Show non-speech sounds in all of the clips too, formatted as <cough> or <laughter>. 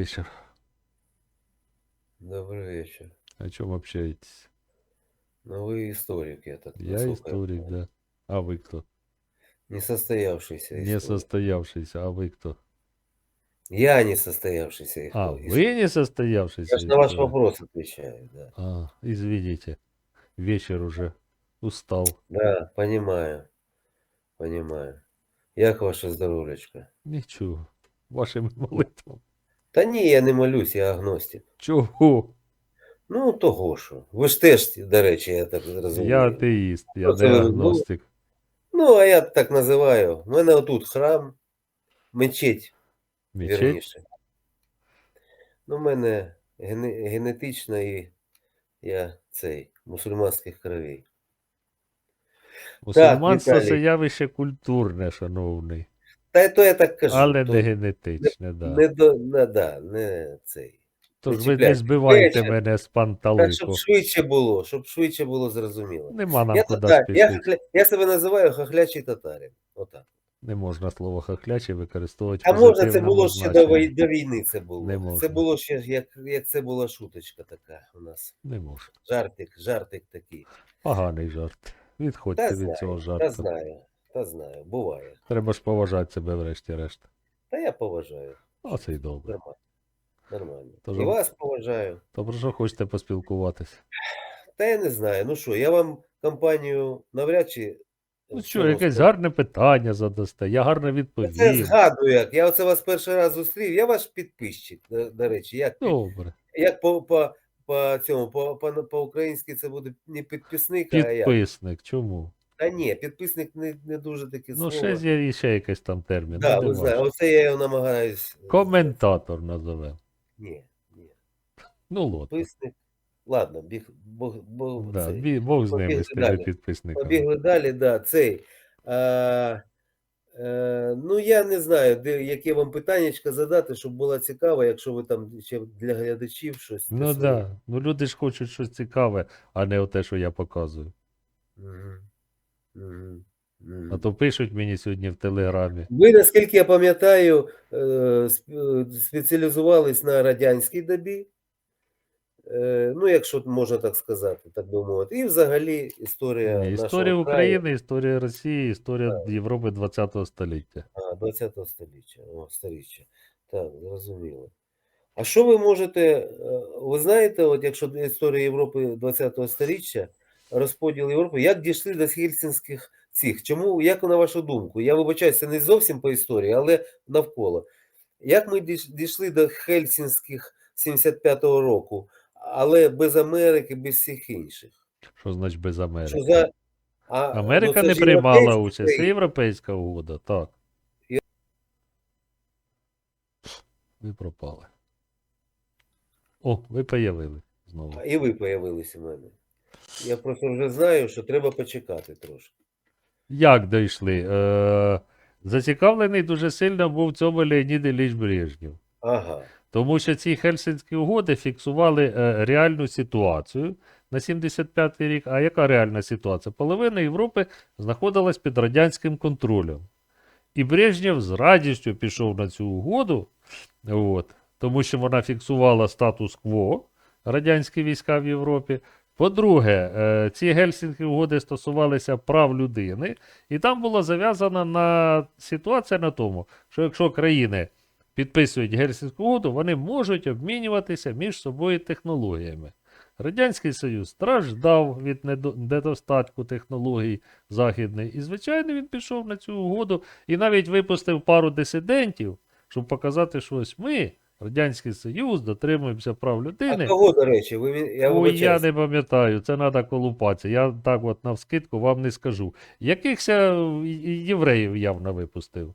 вечер. Добрый вечер. О чем общаетесь? Ну, вы историк, я так Я насколько историк, понимаю. да. А вы кто? Несостоявшийся Не историк. состоявшийся, а вы кто? Я несостоявшийся А, историк. вы не состоявшийся? Я ж на ваш историк? вопрос отвечаю, да. А, извините. Вечер уже. Устал. Да, понимаю. Понимаю. Як ваше здоров'ячко? Нічого. Вашими молитвами. Та ні, я не молюсь, я агностик. Чого? Ну, того що. Ви ж теж, до речі, я так розумію. Я атеїст, я не ви- агностик. Ну, а я так називаю. У мене отут храм, мечеть, Мечеть? вірніше. Ну, в мене гене- генетично і я цей, мусульманських кровей. Мусульманство це Віталій. явище культурне, шановний. Та то я так кажу. Але то не генетичне, да. не, до, не, да, не цей. Тож ви не збивайте Вечір. мене з Так, панталику. щоб швидше було, щоб швидше було зрозуміло. Нема нам Я, куди татар, я, хохля, я себе називаю хохлячий татарин. Отак. Не можна слово хохляче використовувати. А в можна це позитивному було ще до, значенні. до війни це було. Не Це було ще, як, як це була шуточка така у нас. Не можна. Жартик, жартик такий. Поганий жарт. Відходьте Та від знаю, цього та жарту. знаю, та знаю, буває. Треба ж поважати себе врешті-решт. Та я поважаю. Оце й добре. Нормально. Нормально. Тож- І вас поважаю. То про що хочете поспілкуватися? Та я не знаю. Ну що, я вам компанію навряд чи. Ну що якесь гарне питання задасте, я гарно Це згадую як. Я оце вас перший раз зустрів. Я ваш підписчик, до, до речі. Як, Добре. як по, по, по цьому, по, по, по-українськи це буде не підписник, а як? Підписник, чому? Та ні, підписник не, не дуже таке Ну, слово. ще є ще якийсь там термін. да, ну, не знаєте, оце я його намагаюсь. Коментатор назовемо. Ні, ні. Ну, ладно. Підписник. Ладно, біг, Бог, Бог, Да, цей. бі- Бог з ними, з тими підписниками. Побігли далі, да, цей. А, е, ну, я не знаю, де, яке вам питаннячко задати, щоб було цікаво, якщо ви там ще для глядачів щось. Ну так. Да. Ну люди ж хочуть щось цікаве, а не те, що я показую. Мгм. А то пишуть мені сьогодні в телеграмі. Ви, наскільки я пам'ятаю, е, е, спеціалізувались на радянській добі. Е, Ну, якщо можна так сказати, так би мовити. І взагалі історія Ні, нашого Історія краю, України, історія Росії, історія Європи ХХ століття. а, 20 століття. О, сторіччя. Так, зрозуміло. А що ви можете, ви знаєте, от якщо історія Європи 20 століття, розподіл Європи, як дійшли до хельсінських цих? Чому, як на вашу думку? Я вибачаюся, не зовсім по історії, але навколо. Як ми дійшли до Хельсінських 75-го року, але без Америки, без всіх інших? Що значить без Америки? Що за... А, Америка ну, не приймала участь. Це європейська угода, так. І- Ви пропали. О, ви появили знову. І ви появилися в мене. Я просто вже знаю, що треба почекати трошки. Як дійшли? Е, зацікавлений дуже сильно був в цьому Леонід Ілліч Брежнєв. Ага. Тому що ці Хельсинські угоди фіксували е, реальну ситуацію на 75-й рік. А яка реальна ситуація? Половина Європи знаходилась під радянським контролем. І Брежнєв з радістю пішов на цю угоду, от, тому що вона фіксувала статус-кво радянські війська в Європі. По-друге, е, ці Гельсінські угоди стосувалися прав людини, і там була зав'язана на ситуація на тому, що якщо країни підписують Гельсінську угоду, вони можуть обмінюватися між собою технологіями. Радянський Союз страждав від недостатку технологій західних, і, звичайно, він пішов на цю угоду і навіть випустив пару дисидентів, щоб показати, що ось ми, Радянський Союз, дотримуємося прав людини. А кого, до речі, ви я Ой, я не пам'ятаю, це треба колупатися. Я так от навскидку вам не скажу. Якихся е, євреїв явно випустив.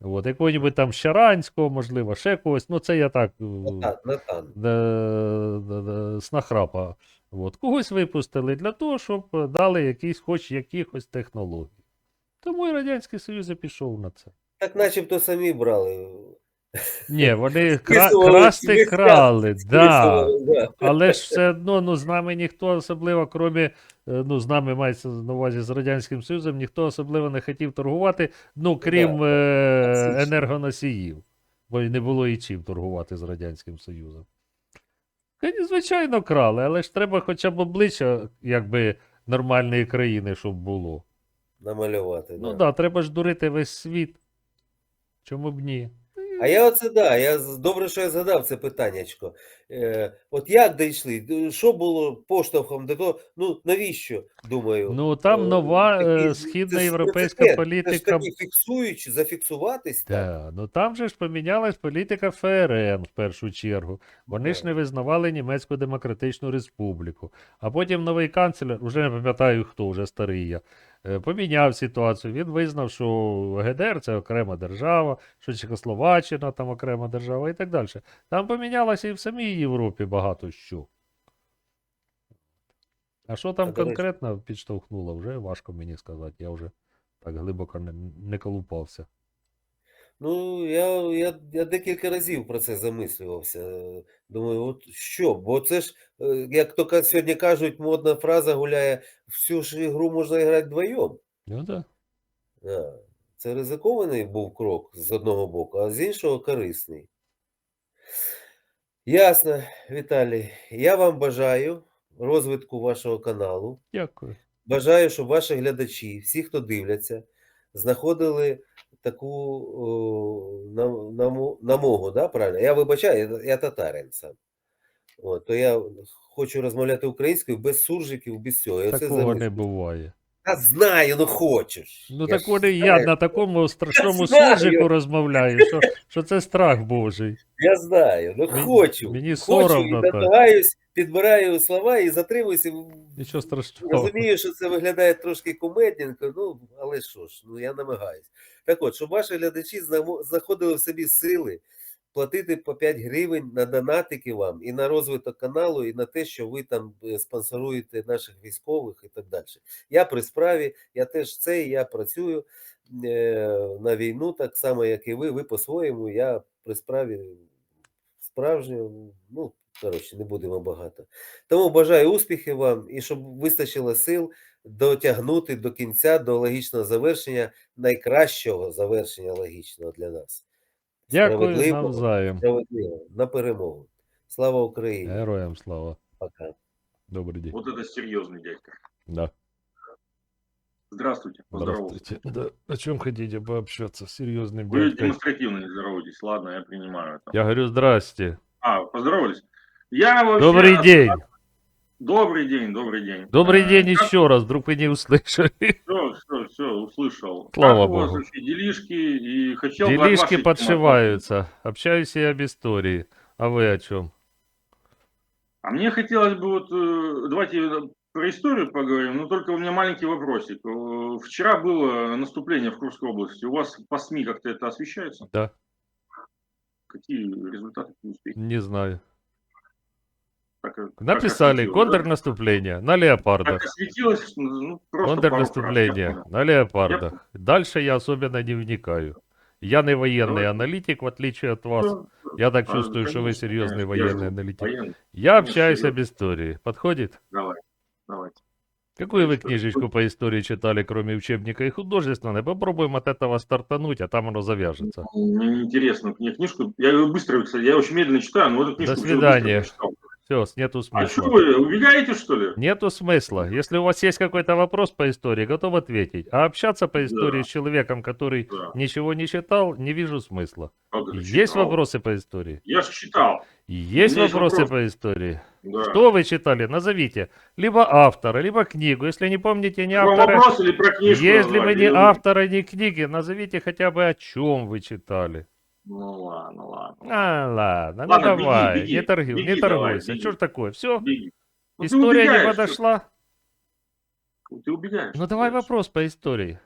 От, якого-небудь там Щаранського, можливо, ще когось. Ну, це я так. е, Натан, Натан. де- де- де- з нахрапа. От. Когось випустили для того, щоб дали якісь, хоч якихось технологій. Тому і Радянський Союз і пішов на це. Так начебто самі брали. Ні, вони <laughs> кра- красти крали, да. Але ж все <laughs> одно, ну, з нами ніхто особливо, крім, е, ну, з нами мається на увазі з Радянським Союзом, ніхто особливо не хотів торгувати, ну, крім Да, е, енергоносіїв. бо й не було і чим торгувати з Радянським Союзом. Звичайно, крали, але ж треба хоча б обличчя якби, нормальної країни, щоб було. Намалювати. Ну так, да. да, треба ж дурити весь світ. Чому б ні? А я оце да, я добре, що я згадав це питаннячко. Е, от як дійшли? Що було поштовхом до того? Ну навіщо? Думаю. Ну там Е, нова е, це східна європейська. Це політика. ж фіксуючи, зафіксуватись так. Да, ну там же ж помінялась політика ФРН в першу чергу. Вони ж не визнавали Німецьку Демократичну Республіку. А потім новий канцлер, вже не пам'ятаю хто, вже старий я, поміняв ситуацію. Він визнав, що ГДР це окрема держава, що Чехословаччина там окрема держава і так далі. Там помінялося і в самій Європі багато що. А що там конкретно підштовхнуло, вже важко мені сказати. Я вже так глибоко не, не колупався. Ну, я, я, я декілька разів про це замислювався. Думаю, от що? Бо це ж, е, як то сьогодні кажуть, модна фраза гуляє, всю ж ігру можна грати вдвоєм. Ну так. Да. Це ризикований був крок з одного боку, а з іншого корисний. Ясно, Віталій. Я вам бажаю розвитку вашого каналу. Дякую. Бажаю, щоб ваші глядачі, всі, хто дивляться, знаходили таку намогу, да, правильно? Я вибачаю, я, я татарин сам. От, то я хочу розмовляти українською без суржиків, без цього. Оце Такого не буває. Та знаю, ну хочеш. Ну Я так вони я на такому страшному суржику розмовляю, що, що це страх Божий. Я знаю, ну хочу. мені хочу соромно і намагаюсь, підбираю слова і затримуюся. Нічого страшного. Розумію, що це виглядає трошки кумедненько, ну але що ж, ну я намагаюсь. Так от, щоб ваші глядачі знаходили в собі сили платити по 5 гривень на донатики вам і на розвиток каналу, і на те, що ви там е, спонсоруєте наших військових і так далі. Я при справі, я теж це, я працюю е, на війну, так само, як і ви. Ви по-своєму, я при справі справжньому, ну, коротше, не будемо багато. Тому бажаю успіхів вам і щоб вистачило сил дотягнути до кінця, до логічного завершення, найкращого завершення логічного для нас. Дякую Справедливого, навзаєм. Справедливо, на перемогу. Слава Україні! Героям слава. Пока. Добрий день. Вот это серьезный дядька. Да. Здравствуйте. Поздоровался. Здравствуйте. Да. О чем хотите пообщаться? Серьезный Вы дядькой. демонстративно не здороваетесь. Ладно, я принимаю это. Я говорю, здрасте. А, поздоровались? Я вообще... Добрый день. Добрый день, добрый день. Добрый Э, день еще раз, вдруг вы не услышали. Все, все, все, услышал. Слава как у вас богу. вообще делишки? И хотел Делишки вашей темы подшиваются. Общаюсь я об истории. А вы о чем? А мне хотелось бы вот, э, давайте про историю поговорим, но только у меня маленький вопросик. Э, Вчера было наступление в Курской области. У вас по СМИ как-то это освещается? Да, Какие результаты, какие успехи? не знаю. Так, э, как Написали осветилось, да? контрнаступление на леопардах. Ну, Контрнаступление я на леопардах. Дальше я особенно не вникаю. Я не военный Давай. аналитик, в отличие от вас. Ну, Я так а, чувствую, что вы конечно, серьезный конечно, я военный аналитик. военный. Я конечно, общаюсь серьезно. об истории. Подходит? Давай, давайте. Какую вы книжечку по истории читали, кроме учебника и художественной? Попробуем от этого стартануть, а там оно завяжется. Мне неинтересно мне книжку. Я ее быстро, кстати, я очень медленно читаю, но эту книжку всё свидания. быстро. Все, нету А что смысла. вы, убегаете, что ли? Нету смысла. Если у вас есть какой-то вопрос по истории, готов ответить. А общаться по истории Да. с человеком, который Да. ничего не читал, не вижу смысла. Как Есть читал? вопросы по истории? Я же читал. Есть вопросы вопрос. по истории? Да. Что вы читали? Назовите. Либо автора, либо книгу. Если не помните ни Про автора, вопрос или про книжку? если вы назвать? не автора, ни книги, назовите хотя бы о чем вы читали. Ну ладно, ладно. А, ладно, ну Ладно, беги, давай, беги, не, торгуй, беги не торгуйся. Что ж такое? Все, Беги. Ну, история не подошла. что- Ты убегаешь. Ну давай вопрос по истории.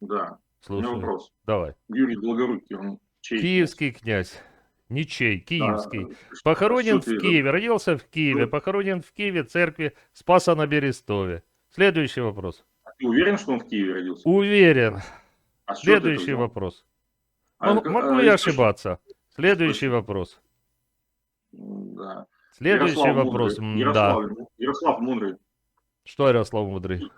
Да, у меня Слушай, вопрос. давай. Юрий Долгорукий, он чей? Киевский князь. Ничей, Да, киевский. что- Похоронен в Киеве, родился в Киеве, Ну. похоронен в Киеве, церкви Спаса на Берестове. Следующий вопрос. Ты уверен, что он в Киеве родился? Уверен. А это Следующий взял? вопрос. А, Мог- как- Могу а, я ошибаться? Следующий вопрос. Да. Следующий Ярослав вопрос. Мудрый. Да. Ярослав, Ярослав Мудрый. Что Ярослав Мудрый?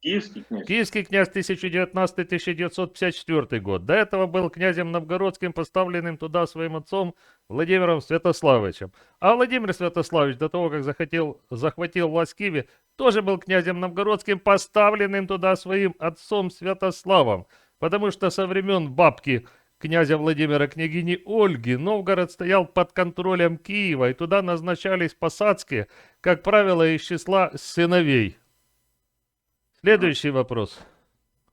Киевский князь. Киевский князь 1019-1954 год. До этого был князем новгородским, поставленным туда своим отцом Владимиром Святославичем. А Владимир Святославич до того, как захотел, захватил власть в Киеве, тоже был князем новгородским, поставленным туда своим отцом Святославом. Потому что со времен бабки князя Владимира княгини Ольги Новгород стоял под контролем Киева, и туда назначались посадские, как правило, из числа сыновей. Следующий вопрос.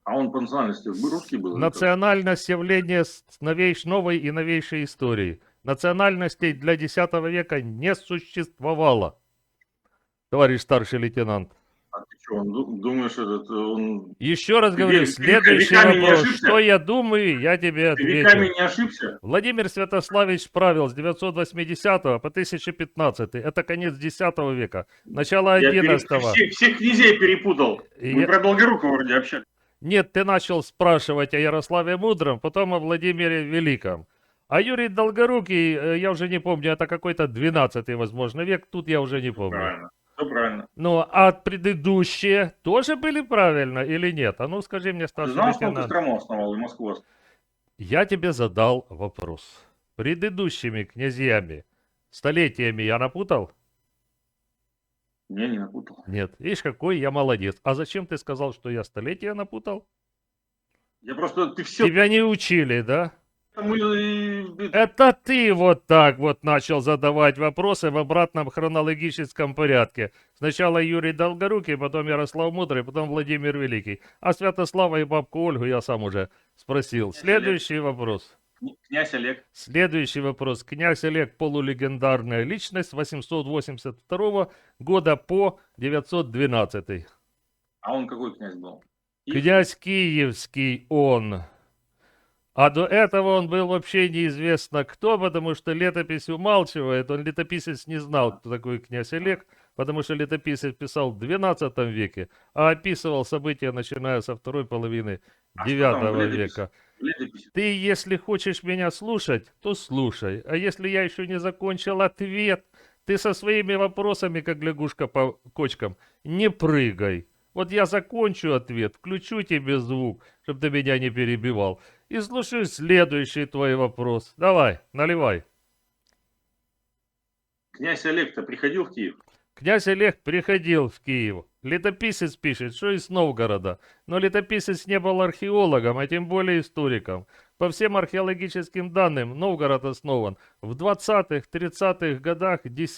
А он по национальности русский был? Национальность явления с новейш, новой и новейшей истории. Национальностей для X века не существовало. Товарищ старший лейтенант. А ты что, он ду- думаешь, этот, он Еще раз Ты говорю, ве- следующий веками вопрос. Что я думаю, я тебе ты веками отвечу. не ошибся? Владимир Святославич правил с 980 по 1015. Это конец X века. Начало Я пере- 11 всех, всех князей перепутал. И Мы я- про Долгорукова вроде общались. Нет, ты начал спрашивать о Ярославе Мудром, потом о Владимире Великом. А Юрий Долгорукий, э, я уже не помню, это какой-то 12 возможно, век, тут я уже не помню. Правильно. Все правильно. Ну, а предыдущие тоже были правильно или нет? А ну скажи мне, Ты старший знал, что он лейтенант. Кострому основал и Москву? Я тебе задал вопрос. Предыдущими князьями, столетиями я напутал? Не, не напутал. Нет. Видишь, какой я молодец. А зачем ты сказал, что я столетия напутал? Я просто, ты все... Тебя не учили, да? Это ты вот так вот начал задавать вопросы в обратном хронологическом порядке. Сначала Юрий Долгорукий, потом Ярослав Мудрый, потом Владимир Великий. А Святослава и бабку Ольгу я сам уже спросил. Следующий вопрос. князь Олег. Следующий вопрос. Князь Олег полулегендарная личность 882 года по 912. А он какой князь был? Князь Киевский он. А до этого он был вообще неизвестно кто, потому что летопись умалчивает. Он летописец не знал, кто такой князь Олег, потому что летописец писал в 12 веке, а описывал события, начиная со второй половины А что 9 там в летописи? века. Летопись. Ты, если хочешь меня слушать, то слушай. А если я еще не закончил ответ, ты со своими вопросами, как лягушка по кочкам, не прыгай. Вот я закончу ответ, включу тебе звук, чтобы ты меня не перебивал. И слушай следующий твой вопрос. Давай, наливай. Князь Олег-то приходил в Киев? Князь Олег приходил в Киев. Летописец пишет, что из Новгорода. Но летописец не был археологом, а тем более историком. По всем археологическим данным, Новгород основан в 20-30-х годах X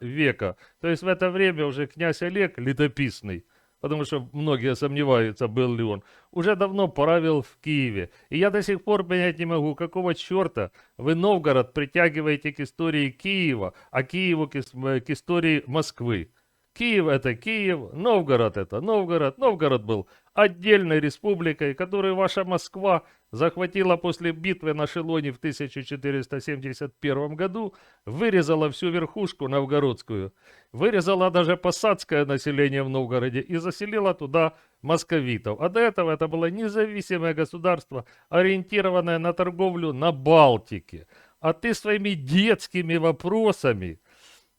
века. То есть в это время уже князь Олег, летописный, потому что многие сомневаются, был ли он, уже давно правил в Киеве. И я до сих пор понять не могу, какого черта вы Новгород притягиваете к истории Киева, а Киеву к, к истории Москвы. Киев это Киев, Новгород это Новгород. Новгород был отдельной республикой, которую ваша Москва захватила после битвы на Шелоне в 1471 году, вырезала всю верхушку новгородскую, вырезала даже посадское население в Новгороде и заселила туда московитов. А до этого это было независимое государство, ориентированное на торговлю на Балтике. А ты своими детскими вопросами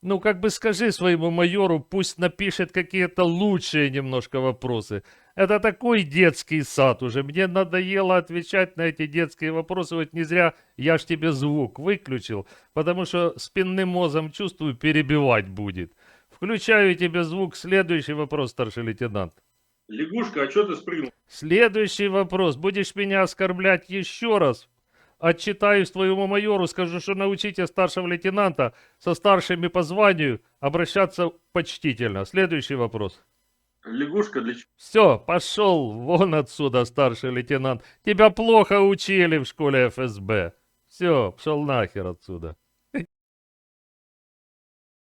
ну, как бы скажи своему майору, пусть напишет какие-то лучшие немножко вопросы. Это такой детский сад уже. Мне надоело отвечать на эти детские вопросы. Вот не зря я ж тебе звук выключил, потому что спинным мозгом чувствую, перебивать будет. Включаю тебе звук. Следующий вопрос, старший лейтенант. Лягушка, а что ты спрыгнул? Следующий вопрос. Будешь меня оскорблять еще раз? Отчитаюсь твоему майору, скажу, что научите старшего лейтенанта со старшими по званию обращаться почтительно. Следующий вопрос. Лягушка для чего? Все, пошел вон отсюда, старший лейтенант. Тебя плохо учили в школе ФСБ. Все, пошел нахер отсюда.